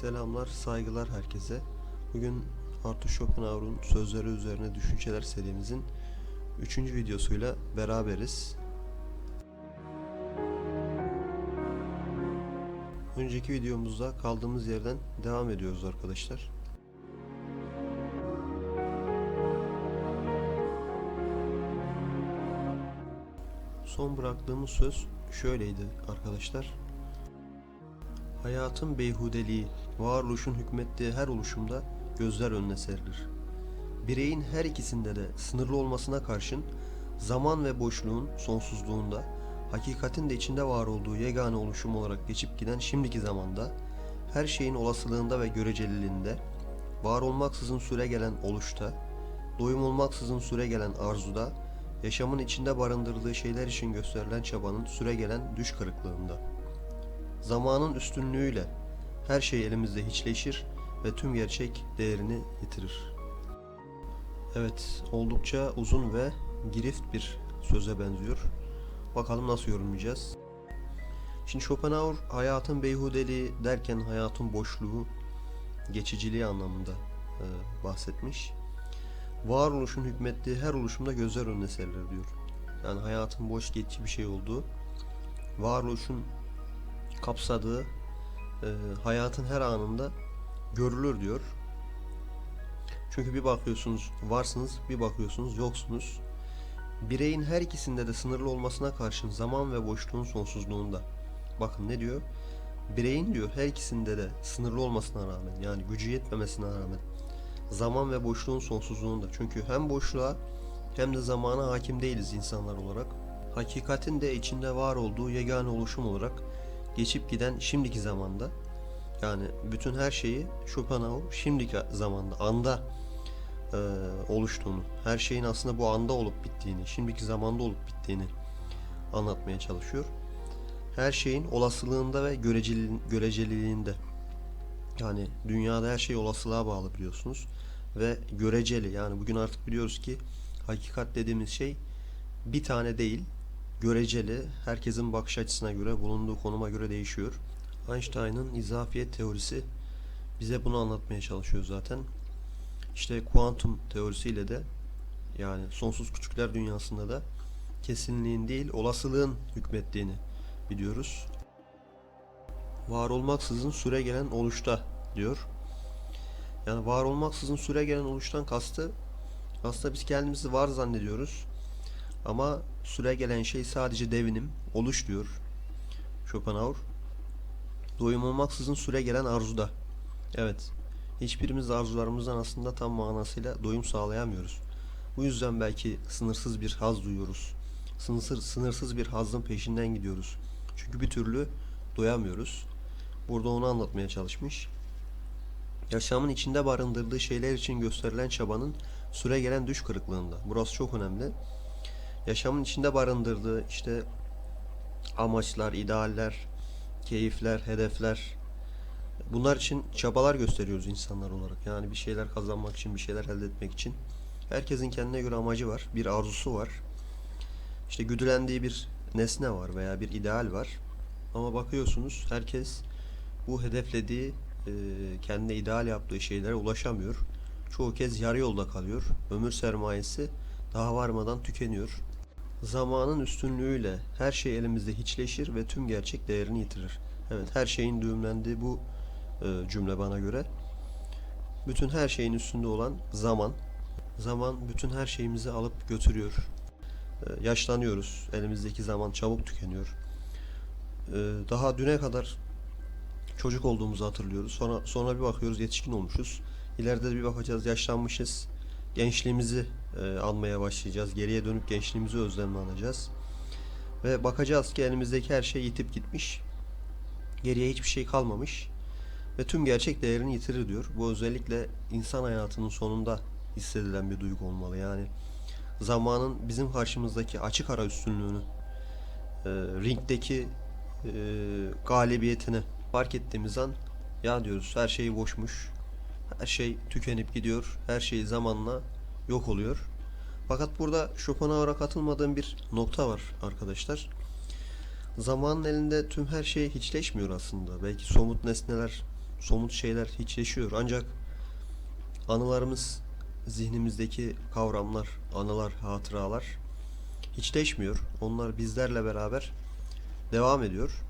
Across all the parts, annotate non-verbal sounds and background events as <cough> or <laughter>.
Selamlar, saygılar herkese. Bugün Arthur Schopenhauer'un sözleri üzerine düşünceler serimizin 3. videosuyla beraberiz. Önceki videomuzda kaldığımız yerden devam ediyoruz arkadaşlar. Son bıraktığımız söz şöyleydi arkadaşlar. Hayatın beyhudeliği, varoluşun hükmettiği her oluşumda gözler önüne serilir. Bireyin her ikisinde de sınırlı olmasına karşın zaman ve boşluğun sonsuzluğunda, hakikatin de içinde var olduğu yegane oluşum olarak geçip giden şimdiki zamanda, her şeyin olasılığında ve göreceliliğinde, var olmaksızın süre gelen oluşta, doyum olmaksızın süre gelen arzuda, yaşamın içinde barındırdığı şeyler için gösterilen çabanın süre gelen düş kırıklığında. Zamanın üstünlüğüyle her şey elimizde hiçleşir ve tüm gerçek değerini yitirir. Evet, oldukça uzun ve girift bir söze benziyor. Bakalım nasıl yorumlayacağız. Şimdi Schopenhauer hayatın beyhudeliği derken hayatın boşluğu, geçiciliği anlamında e, bahsetmiş. Varoluşun hükmettiği her oluşumda gözler önüne serilir diyor. Yani hayatın boş geçici bir şey olduğu, varoluşun kapsadığı e, hayatın her anında görülür diyor. Çünkü bir bakıyorsunuz varsınız, bir bakıyorsunuz yoksunuz. Bireyin her ikisinde de sınırlı olmasına karşın zaman ve boşluğun sonsuzluğunda. Bakın ne diyor? Bireyin diyor her ikisinde de sınırlı olmasına rağmen yani gücü yetmemesine rağmen zaman ve boşluğun sonsuzluğunda. Çünkü hem boşluğa hem de zamana hakim değiliz insanlar olarak. Hakikatin de içinde var olduğu yegane oluşum olarak geçip giden şimdiki zamanda yani bütün her şeyi Schopenhauer şimdiki zamanda anda e, oluştuğunu, her şeyin aslında bu anda olup bittiğini, şimdiki zamanda olup bittiğini anlatmaya çalışıyor. Her şeyin olasılığında ve göreceli, göreceliliğinde. Yani dünyada her şey olasılığa bağlı biliyorsunuz ve göreceli yani bugün artık biliyoruz ki hakikat dediğimiz şey bir tane değil göreceli, herkesin bakış açısına göre, bulunduğu konuma göre değişiyor. Einstein'ın izafiyet teorisi bize bunu anlatmaya çalışıyor zaten. İşte kuantum teorisiyle de yani sonsuz küçükler dünyasında da kesinliğin değil olasılığın hükmettiğini biliyoruz. Var olmaksızın süre gelen oluşta diyor. Yani var olmaksızın süre gelen oluştan kastı aslında biz kendimizi var zannediyoruz. Ama süre gelen şey sadece devinim, oluş diyor Schopenhauer. Doyum olmaksızın süre gelen arzuda. Evet, hiçbirimiz arzularımızdan aslında tam manasıyla doyum sağlayamıyoruz. Bu yüzden belki sınırsız bir haz duyuyoruz. Sınırsız, sınırsız bir hazın peşinden gidiyoruz. Çünkü bir türlü doyamıyoruz. Burada onu anlatmaya çalışmış. Yaşamın içinde barındırdığı şeyler için gösterilen çabanın süre gelen düş kırıklığında. Burası çok önemli yaşamın içinde barındırdığı işte amaçlar, idealler, keyifler, hedefler bunlar için çabalar gösteriyoruz insanlar olarak. Yani bir şeyler kazanmak için, bir şeyler elde etmek için. Herkesin kendine göre amacı var, bir arzusu var. İşte güdülendiği bir nesne var veya bir ideal var. Ama bakıyorsunuz herkes bu hedeflediği, e, kendine ideal yaptığı şeylere ulaşamıyor. Çoğu kez yarı yolda kalıyor. Ömür sermayesi daha varmadan tükeniyor. Zamanın üstünlüğüyle her şey elimizde hiçleşir ve tüm gerçek değerini yitirir. Evet her şeyin düğümlendiği bu e, cümle bana göre. Bütün her şeyin üstünde olan zaman. Zaman bütün her şeyimizi alıp götürüyor. E, yaşlanıyoruz. Elimizdeki zaman çabuk tükeniyor. E, daha düne kadar çocuk olduğumuzu hatırlıyoruz. Sonra sonra bir bakıyoruz yetişkin olmuşuz. İleride de bir bakacağız yaşlanmışız gençliğimizi e, anmaya başlayacağız. Geriye dönüp gençliğimizi özlemle anacağız. Ve bakacağız ki elimizdeki her şey yitip gitmiş. Geriye hiçbir şey kalmamış. Ve tüm gerçek değerini yitirir diyor. Bu özellikle insan hayatının sonunda hissedilen bir duygu olmalı. Yani zamanın bizim karşımızdaki açık ara üstünlüğünü, e, ringdeki e, galibiyetini fark ettiğimiz an ya diyoruz her şey boşmuş, her şey tükenip gidiyor. Her şey zamanla yok oluyor. Fakat burada Schopenhauer'a katılmadığım bir nokta var arkadaşlar. Zamanın elinde tüm her şey hiçleşmiyor aslında. Belki somut nesneler somut şeyler hiçleşiyor. Ancak anılarımız, zihnimizdeki kavramlar, anılar, hatıralar hiçleşmiyor. Onlar bizlerle beraber devam ediyor.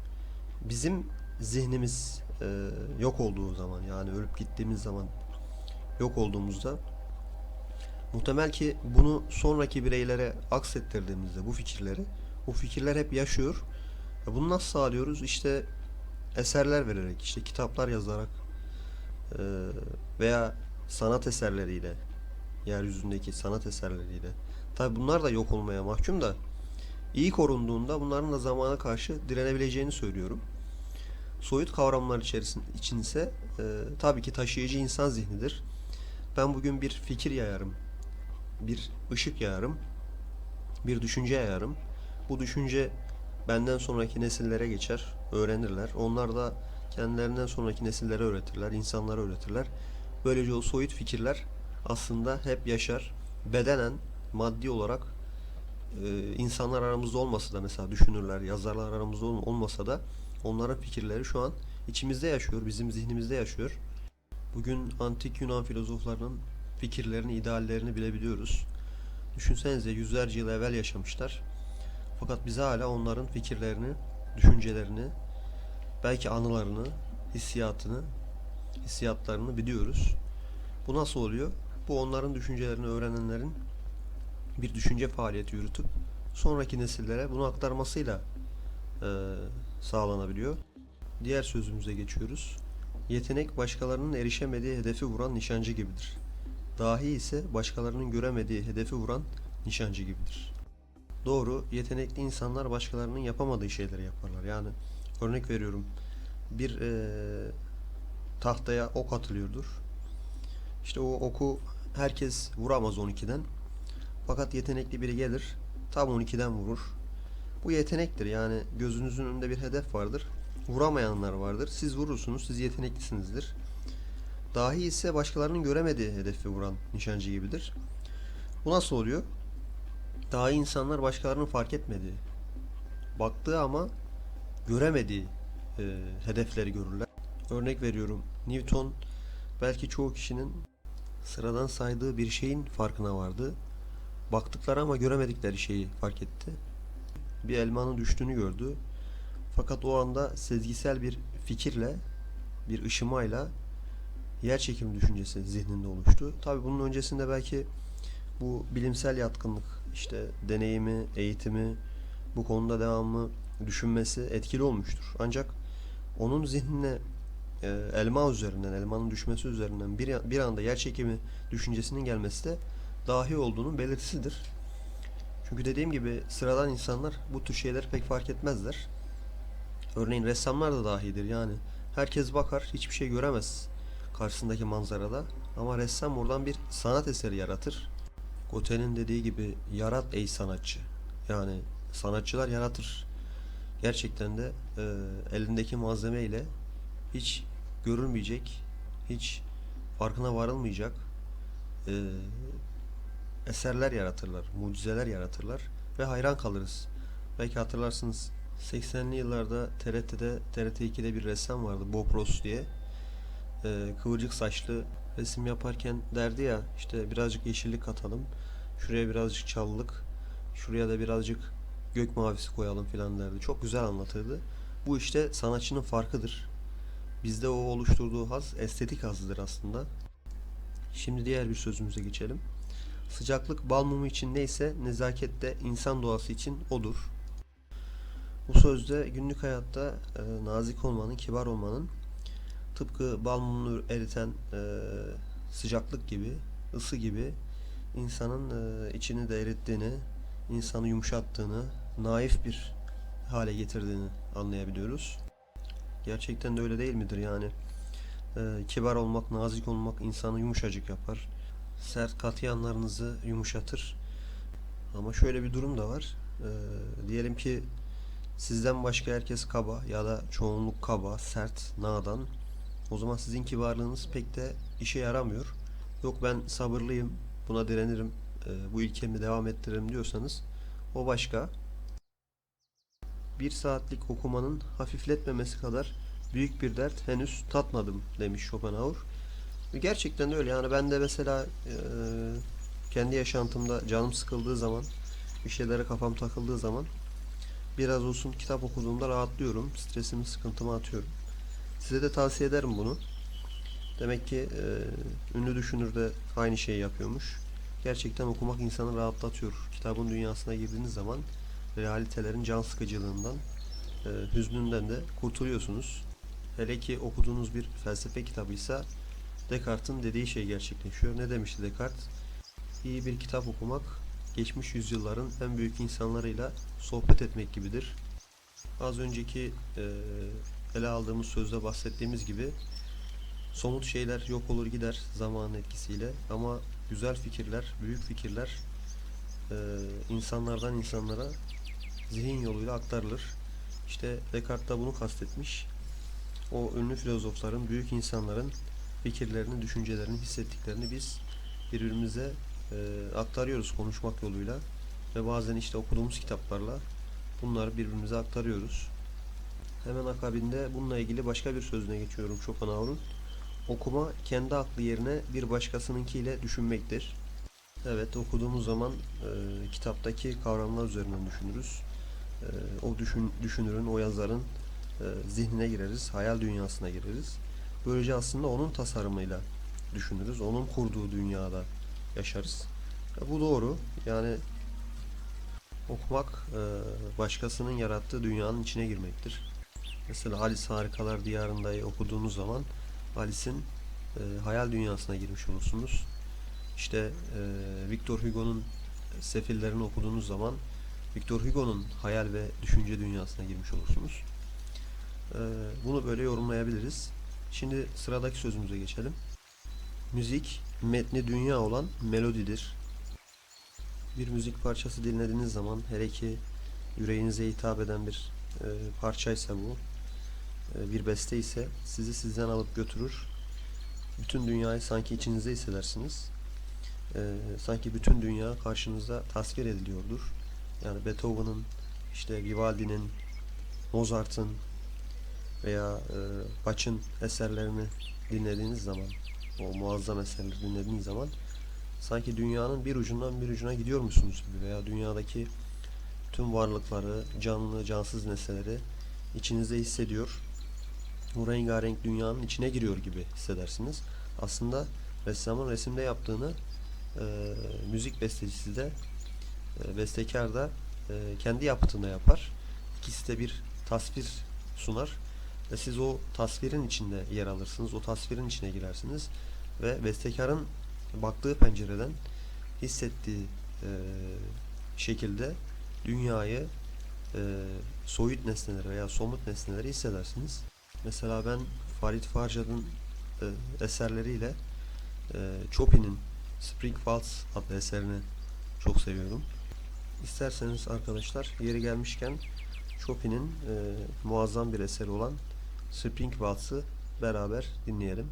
Bizim zihnimiz e, yok olduğu zaman yani ölüp gittiğimiz zaman yok olduğumuzda muhtemel ki bunu sonraki bireylere aksettirdiğimizde bu fikirleri o fikirler hep yaşıyor. E, Bunu nasıl sağlıyoruz? İşte eserler vererek, işte kitaplar yazarak e, veya sanat eserleriyle, yeryüzündeki sanat eserleriyle. Tabi bunlar da yok olmaya mahkum da iyi korunduğunda bunların da zamana karşı direnebileceğini söylüyorum. Soyut kavramlar içerisinde için ise e, tabii ki taşıyıcı insan zihnidir. Ben bugün bir fikir yayarım, bir ışık yayarım, bir düşünce yayarım. Bu düşünce benden sonraki nesillere geçer, öğrenirler. Onlar da kendilerinden sonraki nesillere öğretirler, insanlara öğretirler. Böylece o soyut fikirler aslında hep yaşar. Bedenen, maddi olarak e, insanlar aramızda olmasa da mesela düşünürler, yazarlar aramızda ol- olmasa da onların fikirleri şu an içimizde yaşıyor, bizim zihnimizde yaşıyor. Bugün antik Yunan filozoflarının fikirlerini, ideallerini bilebiliyoruz. Düşünsenize yüzlerce yıl evvel yaşamışlar. Fakat biz hala onların fikirlerini, düşüncelerini, belki anılarını, hissiyatını, hissiyatlarını biliyoruz. Bu nasıl oluyor? Bu onların düşüncelerini öğrenenlerin bir düşünce faaliyeti yürütüp sonraki nesillere bunu aktarmasıyla eee, sağlanabiliyor. Diğer sözümüze geçiyoruz. Yetenek başkalarının erişemediği hedefi vuran nişancı gibidir. Dahi ise başkalarının göremediği hedefi vuran nişancı gibidir. Doğru, yetenekli insanlar başkalarının yapamadığı şeyleri yaparlar. Yani örnek veriyorum. Bir eee, tahtaya ok atılıyordur. İşte o oku herkes vuramaz 12'den. Fakat yetenekli biri gelir, tam 12'den vurur. Bu yetenektir. Yani gözünüzün önünde bir hedef vardır. Vuramayanlar vardır. Siz vurursunuz, siz yeteneklisinizdir. Dahi ise başkalarının göremediği hedefi vuran nişancı gibidir. Bu nasıl oluyor? Dahi insanlar başkalarının fark etmediği, baktığı ama göremediği e, hedefleri görürler. Örnek veriyorum. Newton belki çoğu kişinin sıradan saydığı bir şeyin farkına vardı. Baktıkları ama göremedikleri şeyi fark etti. Bir elmanın düştüğünü gördü. Fakat o anda sezgisel bir fikirle, bir ışımayla yer çekimi düşüncesi zihninde oluştu. Tabii bunun öncesinde belki bu bilimsel yatkınlık, işte deneyimi, eğitimi, bu konuda devamlı düşünmesi etkili olmuştur. Ancak onun zihnine e, elma üzerinden, elmanın düşmesi üzerinden bir, bir anda yer çekimi düşüncesinin gelmesi de dahi olduğunun belirtisidir. Çünkü dediğim gibi sıradan insanlar bu tür şeyleri pek fark etmezler. Örneğin ressamlar da dahidir yani. Herkes bakar hiçbir şey göremez karşısındaki manzarada. Ama ressam oradan bir sanat eseri yaratır. Goethe'nin dediği gibi yarat ey sanatçı. Yani sanatçılar yaratır. Gerçekten de e, elindeki malzeme ile hiç görülmeyecek, hiç farkına varılmayacak e, eserler yaratırlar, mucizeler yaratırlar ve hayran kalırız. Belki hatırlarsınız 80'li yıllarda TRT'de, TRT 2'de bir ressam vardı Bob Ross diye. E, kıvırcık saçlı resim yaparken derdi ya işte birazcık yeşillik katalım, şuraya birazcık çalılık, şuraya da birazcık gök mavisi koyalım filan derdi. Çok güzel anlatırdı. Bu işte sanatçının farkıdır. Bizde o oluşturduğu haz estetik hazıdır aslında. Şimdi diğer bir sözümüze geçelim. Sıcaklık bal mumu için neyse nezaket de insan doğası için odur. Bu sözde günlük hayatta e, nazik olmanın, kibar olmanın tıpkı bal mumunu eriten e, sıcaklık gibi, ısı gibi insanın e, içini de erittiğini, insanı yumuşattığını, naif bir hale getirdiğini anlayabiliyoruz. Gerçekten de öyle değil midir yani? E, kibar olmak, nazik olmak insanı yumuşacık yapar. Sert katı yanlarınızı yumuşatır. Ama şöyle bir durum da var. E, diyelim ki sizden başka herkes kaba ya da çoğunluk kaba, sert, nadan. O zaman sizin kibarlığınız pek de işe yaramıyor. Yok ben sabırlıyım, buna direnirim, e, bu ilkemi devam ettiririm diyorsanız o başka. Bir saatlik okumanın hafifletmemesi kadar büyük bir dert henüz tatmadım demiş Schopenhauer. Gerçekten de öyle yani ben de mesela e, kendi yaşantımda canım sıkıldığı zaman bir şeylere kafam takıldığı zaman biraz olsun kitap okuduğumda rahatlıyorum. Stresimi, sıkıntımı atıyorum. Size de tavsiye ederim bunu. Demek ki e, ünlü düşünür de aynı şeyi yapıyormuş. Gerçekten okumak insanı rahatlatıyor. Kitabın dünyasına girdiğiniz zaman realitelerin can sıkıcılığından, e, hüznünden de kurtuluyorsunuz. Hele ki okuduğunuz bir felsefe kitabıysa Descartes'in dediği şey gerçekleşiyor. Ne demişti Descartes? İyi bir kitap okumak, geçmiş yüzyılların en büyük insanlarıyla sohbet etmek gibidir. Az önceki e, ele aldığımız sözde bahsettiğimiz gibi somut şeyler yok olur gider zamanın etkisiyle ama güzel fikirler, büyük fikirler e, insanlardan insanlara zihin yoluyla aktarılır. İşte Descartes da bunu kastetmiş. O ünlü filozofların, büyük insanların fikirlerini, düşüncelerini, hissettiklerini biz birbirimize e, aktarıyoruz konuşmak yoluyla ve bazen işte okuduğumuz kitaplarla bunları birbirimize aktarıyoruz. Hemen akabinde bununla ilgili başka bir sözüne geçiyorum Schopenhauer'un. Okuma kendi aklı yerine bir başkasınınkiyle düşünmektir. Evet okuduğumuz zaman e, kitaptaki kavramlar üzerinden düşünürüz. E, o düşün, düşünürün, o yazarın e, zihnine gireriz, hayal dünyasına gireriz. Böylece aslında onun tasarımıyla düşünürüz, onun kurduğu dünyada yaşarız. E, bu doğru. Yani okumak e, başkasının yarattığı dünyanın içine girmektir. Mesela Alice Harikalar Diyarında'yı okuduğunuz zaman Alice'in e, hayal dünyasına girmiş olursunuz. İşte e, Victor Hugo'nun Sefillerini okuduğunuz zaman Victor Hugo'nun hayal ve düşünce dünyasına girmiş olursunuz. E, bunu böyle yorumlayabiliriz. Şimdi sıradaki sözümüze geçelim. Müzik, metni dünya olan melodidir. Bir müzik parçası dinlediğiniz zaman hele ki yüreğinize hitap eden bir e, parçaysa bu, bir beste ise sizi sizden alıp götürür. Bütün dünyayı sanki içinizde hissedersiniz. E, sanki bütün dünya karşınızda tasvir ediliyordur. Yani Beethoven'ın, işte Vivaldi'nin, Mozart'ın veya e, Bach'ın eserlerini dinlediğiniz zaman, o muazzam eserleri dinlediğiniz zaman sanki dünyanın bir ucundan bir ucuna gidiyormuşsunuz gibi veya dünyadaki tüm varlıkları, canlı, cansız nesneleri içinizde hissediyor. Bu rengarenk dünyanın içine giriyor gibi hissedersiniz. Aslında ressamın resimde yaptığını e, müzik bestecisi de e, bestekar da e, kendi yaptığında yapar. İkisi de bir tasvir sunar ve siz o tasvirin içinde yer alırsınız. O tasvirin içine girersiniz ve bestekarın baktığı pencereden hissettiği e, şekilde dünyayı e, soyut nesneleri veya somut nesneleri hissedersiniz. Mesela ben Farid Farjad'ın e, eserleriyle e, Chopin'in Spring Waltz adlı eserini çok seviyorum. İsterseniz arkadaşlar yeri gelmişken Chopin'in e, muazzam bir eseri olan Spring Waltz'ı beraber dinleyelim.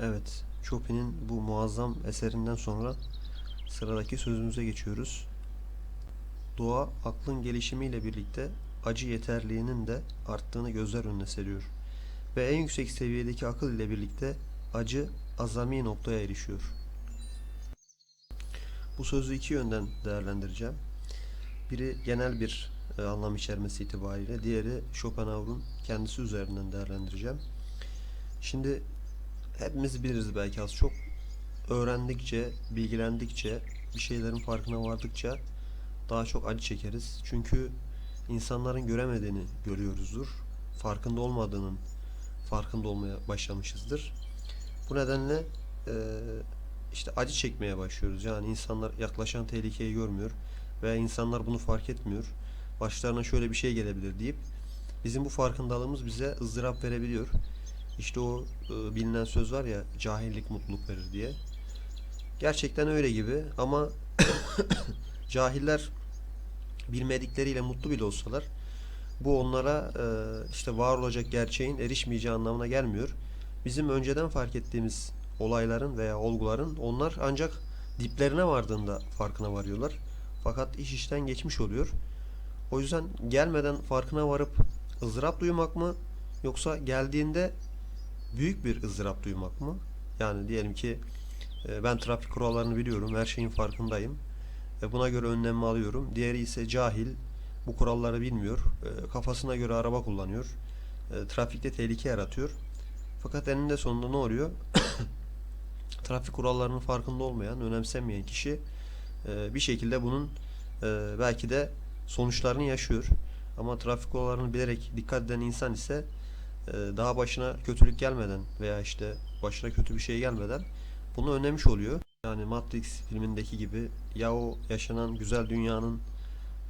Evet, Chopin'in bu muazzam eserinden sonra sıradaki sözümüze geçiyoruz. Doğa aklın gelişimiyle birlikte acı yeterliğinin de arttığını gözler önüne seriyor. Ve en yüksek seviyedeki akıl ile birlikte acı azami noktaya erişiyor. Bu sözü iki yönden değerlendireceğim. Biri genel bir e, anlam içermesi itibariyle, diğeri Schopenhauer'un kendisi üzerinden değerlendireceğim. Şimdi hepimiz biliriz belki az çok. Öğrendikçe, bilgilendikçe, bir şeylerin farkına vardıkça daha çok acı çekeriz. Çünkü insanların göremediğini görüyoruzdur. Farkında olmadığının farkında olmaya başlamışızdır. Bu nedenle e, işte acı çekmeye başlıyoruz. Yani insanlar yaklaşan tehlikeyi görmüyor veya insanlar bunu fark etmiyor. Başlarına şöyle bir şey gelebilir deyip bizim bu farkındalığımız bize ızdırap verebiliyor. İşte o e, bilinen söz var ya cahillik mutluluk verir diye. Gerçekten öyle gibi ama <coughs> cahiller bilmedikleriyle mutlu bile olsalar bu onlara e, işte var olacak gerçeğin erişmeyeceği anlamına gelmiyor. Bizim önceden fark ettiğimiz olayların veya olguların onlar ancak diplerine vardığında farkına varıyorlar. Fakat iş işten geçmiş oluyor. O yüzden gelmeden farkına varıp ızdırap duymak mı yoksa geldiğinde büyük bir ızdırap duymak mı? Yani diyelim ki e, ben trafik kurallarını biliyorum, her şeyin farkındayım. E, Buna göre önlemimi alıyorum. Diğeri ise cahil, bu kuralları bilmiyor. E, Kafasına göre araba kullanıyor. E, Trafikte tehlike yaratıyor. Fakat eninde sonunda ne oluyor? <coughs> Trafik kurallarının farkında olmayan, önemsemeyen kişi bir şekilde bunun belki de sonuçlarını yaşıyor. Ama trafik kurallarını bilerek dikkat eden insan ise daha başına kötülük gelmeden veya işte başına kötü bir şey gelmeden bunu önlemiş oluyor. Yani Matrix filmindeki gibi ya o yaşanan güzel dünyanın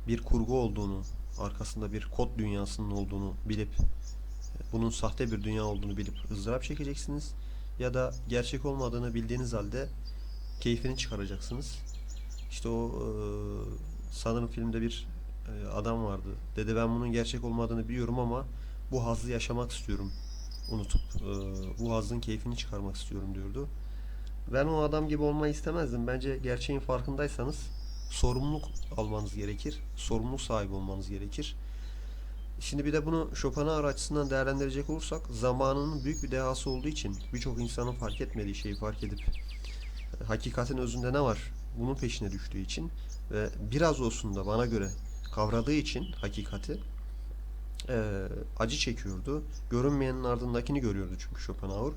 bir kurgu olduğunu, arkasında bir kod dünyasının olduğunu bilip e, bunun sahte bir dünya olduğunu bilip ızdırap çekeceksiniz ya da gerçek olmadığını bildiğiniz halde keyfini çıkaracaksınız. İşte o e, sanırım filmde bir e, adam vardı. Dedi ben bunun gerçek olmadığını biliyorum ama bu hazzı yaşamak istiyorum. Unutup e, bu hazzın keyfini çıkarmak istiyorum diyordu. Ben o adam gibi olmayı istemezdim. Bence gerçeğin farkındaysanız sorumluluk almanız gerekir. Sorumluluk sahibi olmanız gerekir. Şimdi bir de bunu Schopenhauer açısından değerlendirecek olursak zamanının büyük bir dehası olduğu için birçok insanın fark etmediği şeyi fark edip e, hakikatin özünde ne var bunun peşine düştüğü için ve biraz olsun da bana göre kavradığı için hakikati e, acı çekiyordu. Görünmeyenin ardındakini görüyordu çünkü Schopenhauer.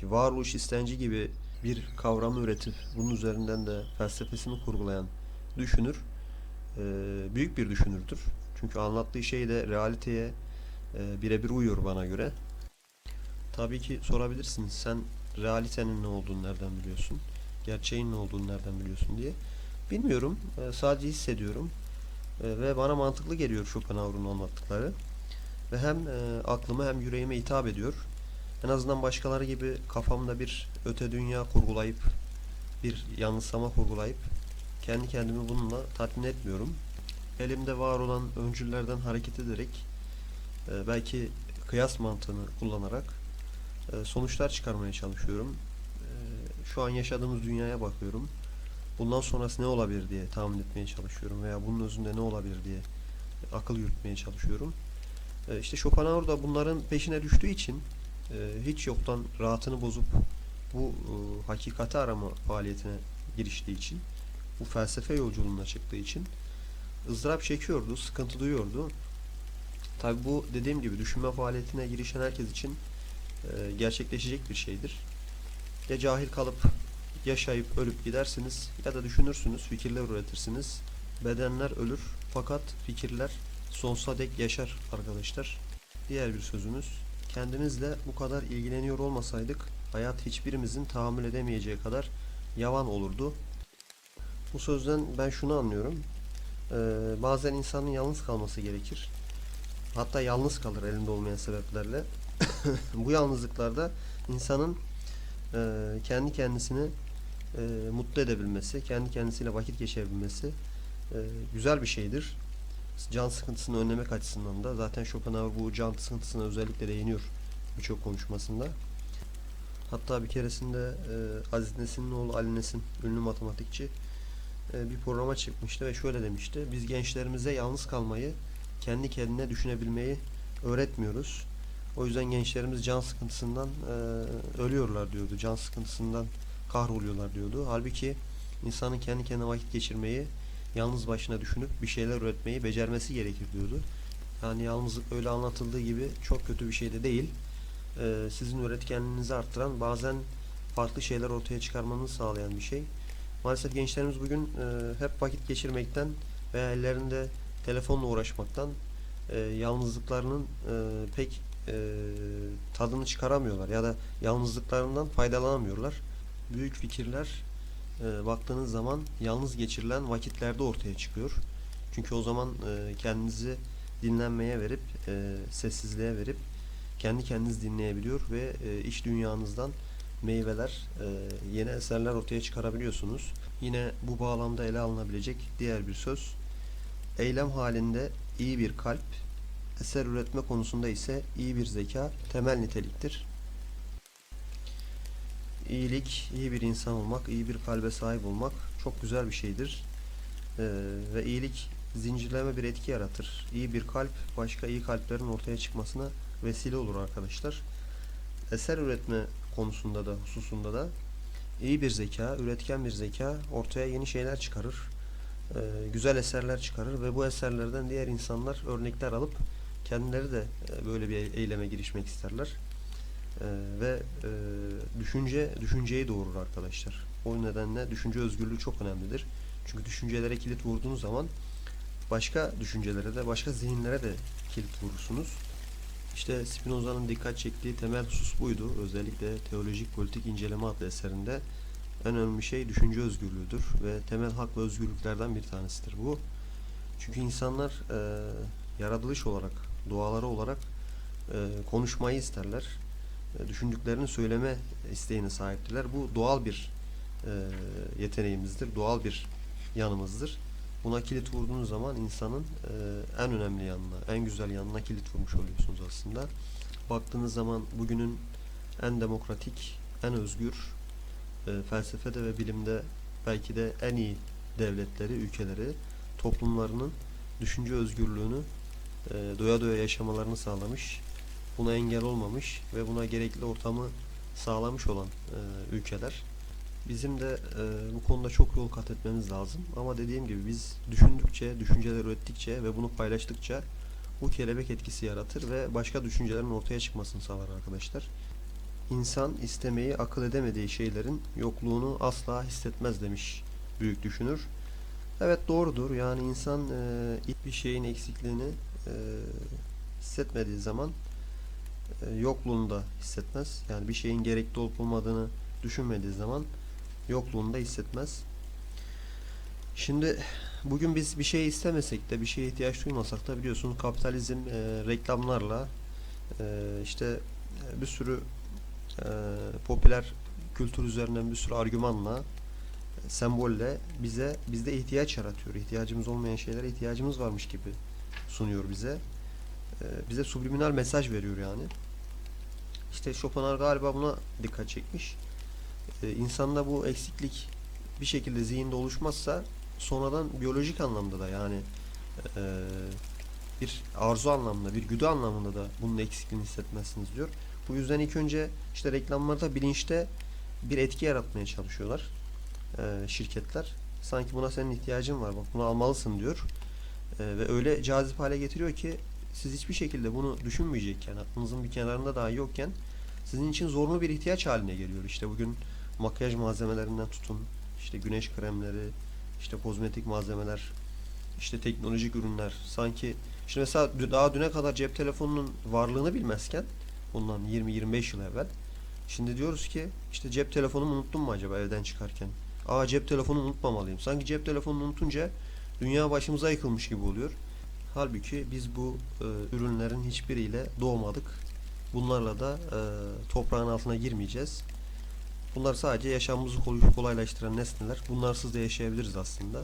Ki varoluş istenci gibi bir kavramı üretip bunun üzerinden de felsefesini kurgulayan düşünür e, büyük bir düşünürdür. Çünkü anlattığı şey de realiteye e, birebir uyuyor bana göre. Tabii ki sorabilirsiniz sen realitenin ne olduğunu nereden biliyorsun? Gerçeğin ne olduğunu nereden biliyorsun diye. Bilmiyorum. E, sadece hissediyorum. E, ve bana mantıklı geliyor Schopenhauer'un anlattıkları. Ve hem e, aklıma hem yüreğime hitap ediyor. En azından başkaları gibi kafamda bir öte dünya kurgulayıp bir yanılsama kurgulayıp kendi kendimi bununla tatmin etmiyorum. Elimde var olan öncüllerden hareket ederek e, belki kıyas mantığını kullanarak e, sonuçlar çıkarmaya çalışıyorum. E, şu an yaşadığımız dünyaya bakıyorum. Bundan sonrası ne olabilir diye tahmin etmeye çalışıyorum veya bunun özünde ne olabilir diye akıl yürütmeye çalışıyorum. E, işte Schopenhauer da bunların peşine düştüğü için e, hiç yoktan rahatını bozup bu e, hakikati arama faaliyetine giriştiği için bu felsefe yolculuğuna çıktığı için ızdırap çekiyordu, sıkıntı duyuyordu. Tabi bu dediğim gibi düşünme faaliyetine girişen herkes için e, gerçekleşecek bir şeydir. Ya cahil kalıp yaşayıp ölüp gidersiniz ya da düşünürsünüz, fikirler üretirsiniz. Bedenler ölür fakat fikirler sonsuza dek yaşar arkadaşlar. Diğer bir sözümüz kendimizle bu kadar ilgileniyor olmasaydık hayat hiçbirimizin tahammül edemeyeceği kadar yavan olurdu. Bu sözden ben şunu anlıyorum. Ee, bazen insanın yalnız kalması gerekir. Hatta yalnız kalır elinde olmayan sebeplerle. <coughs> Bu yalnızlıklarda insanın e, kendi kendisini e, mutlu edebilmesi, kendi kendisiyle vakit geçirebilmesi e, güzel bir şeydir. Can sıkıntısını önlemek açısından da zaten Schopenhauer bu can sıkıntısına özellikle değiniyor birçok konuşmasında. Hatta bir keresinde e, Aziz Nesin'in oğlu Ali Nesin, ünlü matematikçi e, bir programa çıkmıştı ve şöyle demişti. Biz gençlerimize yalnız kalmayı, kendi kendine düşünebilmeyi öğretmiyoruz. O yüzden gençlerimiz can sıkıntısından e, ölüyorlar diyordu. Can sıkıntısından kahroluyorlar diyordu. Halbuki insanın kendi kendine vakit geçirmeyi, yalnız başına düşünüp bir şeyler üretmeyi becermesi gerekir diyordu. Yani yalnızlık öyle anlatıldığı gibi çok kötü bir şey de değil. Ee, sizin üretkenliğinizi arttıran, bazen farklı şeyler ortaya çıkarmanızı sağlayan bir şey. Maalesef gençlerimiz bugün e, hep vakit geçirmekten veya ellerinde telefonla uğraşmaktan e, yalnızlıklarının e, pek e, tadını çıkaramıyorlar ya da yalnızlıklarından faydalanamıyorlar. Büyük fikirler e, baktığınız zaman yalnız geçirilen vakitlerde ortaya çıkıyor. Çünkü o zaman e, kendinizi dinlenmeye verip e, sessizliğe verip kendi kendiniz dinleyebiliyor ve e, iç dünyanızdan meyveler, e, yeni eserler ortaya çıkarabiliyorsunuz. Yine bu bağlamda ele alınabilecek diğer bir söz. Eylem halinde iyi bir kalp, eser üretme konusunda ise iyi bir zeka temel niteliktir. İyilik, iyi bir insan olmak, iyi bir kalbe sahip olmak çok güzel bir şeydir. Ee, ve iyilik zincirleme bir etki yaratır. İyi bir kalp başka iyi kalplerin ortaya çıkmasına vesile olur arkadaşlar. Eser üretme konusunda da hususunda da iyi bir zeka, üretken bir zeka ortaya yeni şeyler çıkarır. Ee, güzel eserler çıkarır ve bu eserlerden diğer insanlar örnekler alıp kendileri de e, böyle bir eyleme girişmek isterler. Ee, ve e, düşünce düşünceyi doğurur arkadaşlar. O nedenle düşünce özgürlüğü çok önemlidir. Çünkü düşüncelere kilit vurduğunuz zaman başka düşüncelere de başka zihinlere de kilit vurursunuz. İşte Spinoza'nın dikkat çektiği temel husus buydu. Özellikle Teolojik Politik İnceleme adlı eserinde en önemli şey düşünce özgürlüğüdür ve temel hak ve özgürlüklerden bir tanesidir bu. Çünkü insanlar e, yaratılış olarak, doğaları olarak e, konuşmayı isterler. E, düşündüklerini söyleme isteğine sahiptiler. Bu doğal bir e, yeteneğimizdir, doğal bir yanımızdır. Buna kilit vurduğunuz zaman insanın e, en önemli yanına, en güzel yanına kilit vurmuş oluyorsunuz aslında. Baktığınız zaman bugünün en demokratik, en özgür, e, felsefede ve bilimde belki de en iyi devletleri, ülkeleri, toplumlarının düşünce özgürlüğünü e, doya doya yaşamalarını sağlamış, buna engel olmamış ve buna gerekli ortamı sağlamış olan e, ülkeler. Bizim de e, bu konuda çok yol kat etmemiz lazım. Ama dediğim gibi biz düşündükçe, düşünceler ürettikçe ve bunu paylaştıkça bu kelebek etkisi yaratır ve başka düşüncelerin ortaya çıkmasını sağlar arkadaşlar. İnsan istemeyi akıl edemediği şeylerin yokluğunu asla hissetmez demiş büyük düşünür. Evet doğrudur. Yani insan e, bir şeyin eksikliğini e, hissetmediği zaman yokluğunu da hissetmez. Yani bir şeyin gerekli olup olmadığını düşünmediği zaman yokluğunu da hissetmez. Şimdi bugün biz bir şey istemesek de bir şeye ihtiyaç duymasak da biliyorsunuz kapitalizm e, reklamlarla e, işte e, bir sürü e, popüler kültür üzerinden bir sürü argümanla e, sembolle bize bizde ihtiyaç yaratıyor. İhtiyacımız olmayan şeylere ihtiyacımız varmış gibi sunuyor bize. E, bize subliminal mesaj veriyor yani. İşte Schopenhauer galiba buna dikkat çekmiş. E, insanda bu eksiklik bir şekilde zihinde oluşmazsa sonradan biyolojik anlamda da yani e, bir arzu anlamında, bir güdü anlamında da bunun eksikliğini hissetmezsiniz diyor. Bu yüzden ilk önce işte reklamlarda bilinçte bir etki yaratmaya çalışıyorlar e, şirketler. Sanki buna senin ihtiyacın var, bak bunu almalısın diyor. E, ve öyle cazip hale getiriyor ki siz hiçbir şekilde bunu düşünmeyecekken, aklınızın bir kenarında daha yokken sizin için zorunlu bir ihtiyaç haline geliyor. İşte bugün makyaj malzemelerinden tutun, işte güneş kremleri, işte kozmetik malzemeler, işte teknolojik ürünler. Sanki işte mesela daha düne kadar cep telefonunun varlığını bilmezken bundan 20-25 yıl evvel şimdi diyoruz ki işte cep telefonumu unuttum mu acaba evden çıkarken? Aa cep telefonumu unutmamalıyım. Sanki cep telefonunu unutunca dünya başımıza yıkılmış gibi oluyor. Halbuki biz bu e, ürünlerin hiçbiriyle doğmadık. Bunlarla da e, toprağın altına girmeyeceğiz. Bunlar sadece yaşamımızı kolay- kolaylaştıran nesneler. Bunlarsız da yaşayabiliriz aslında.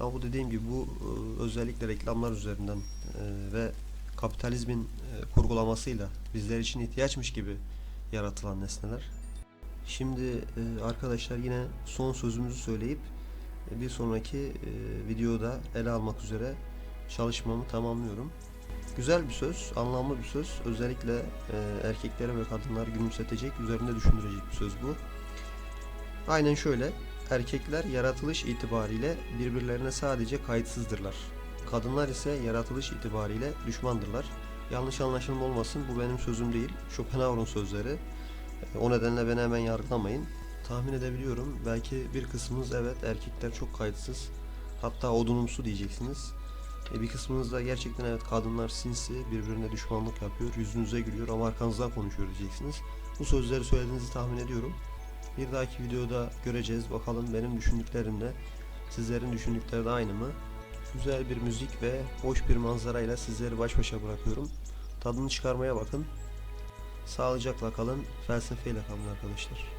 Ama bu dediğim gibi bu e, özellikle reklamlar üzerinden e, ve kapitalizmin e, kurgulamasıyla bizler için ihtiyaçmış gibi yaratılan nesneler. Şimdi e, arkadaşlar yine son sözümüzü söyleyip e, bir sonraki e, videoda ele almak üzere çalışmamı tamamlıyorum. Güzel bir söz, anlamlı bir söz. Özellikle e, erkeklere ve kadınları gülümsetecek, üzerinde düşündürecek bir söz bu. Aynen şöyle. Erkekler yaratılış itibariyle birbirlerine sadece kayıtsızdırlar. Kadınlar ise yaratılış itibariyle düşmandırlar. Yanlış anlaşılma olmasın bu benim sözüm değil. Schopenhauer'un sözleri. E, O nedenle beni hemen yargılamayın. Tahmin edebiliyorum. Belki bir kısmınız evet erkekler çok kayıtsız. Hatta odunumsu diyeceksiniz. E, bir kısmınız da gerçekten evet kadınlar sinsi, birbirine düşmanlık yapıyor, yüzünüze gülüyor ama arkanızdan konuşuyor diyeceksiniz. Bu sözleri söylediğinizi tahmin ediyorum. Bir dahaki videoda göreceğiz. Bakalım benim düşündüklerimle sizlerin düşündükleri de aynı mı? Güzel bir müzik ve hoş bir manzarayla sizleri baş başa bırakıyorum. Tadını çıkarmaya bakın. Sağlıcakla kalın, felsefeyle kalın arkadaşlar.